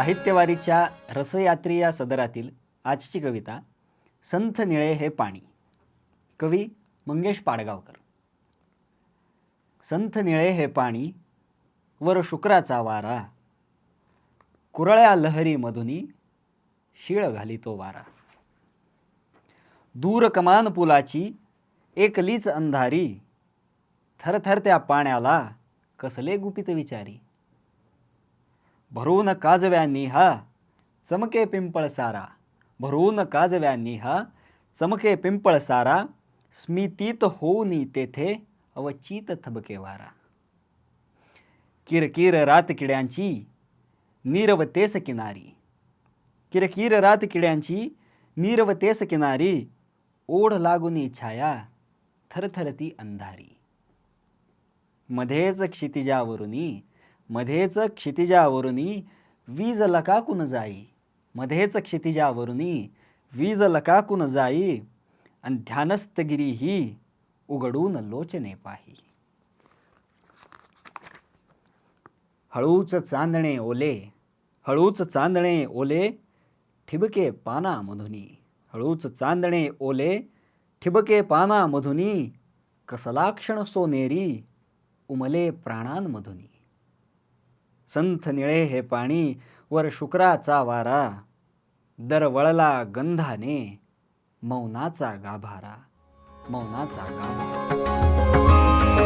साहित्यवारीच्या रसयात्री या सदरातील आजची कविता संथ निळे हे पाणी. कवी मंगेश पाडगावकर. संथ निळे हे पाणी वर शुक्राचा वारा. कुरळ्या लहरी मधुनी शिळ घालितो वारा. दूर कमान पुलाची एकलीच अंधारी. थरथरत्या पाण्याला कसले गुपित विचारी. भरून काजव्यांनी हा चमके पिंपळ सारा. भरून काजव्यांनी हा चमके पिंपळ सारा. स्मितीत होऊनी तेथे अवचित थबके वारा. किरकिर रात किड्यांची नीरवतेस किनारी. किरकिर रात किड्यांची नीरवतेस किनारी. ओढ लागुनी छाया थरथरती अंधारी. मध्येच क्षितिजावरुनी मध्येच क्षितिजावरुनी वीज लकाकून जाई. मध्येच क्षितिजावरुनी वीज लकाकून जाई आणि ध्यानस्थगिरी ही उघडून लोचने पाही. हळूच चांदणे ओले हळूच चांदणे ओले ठिबके पाना मधुनी. हळूच चांदणे ओले ठिबके पाना मधुनी कसलाक्षण सोनेरी उमले प्राणांमधुनी संथ निळे हे पाणी वर शुक्राचा वारा. दरवळला गंधाने मौनाचा गाभारा. मौनाचा गाभारा.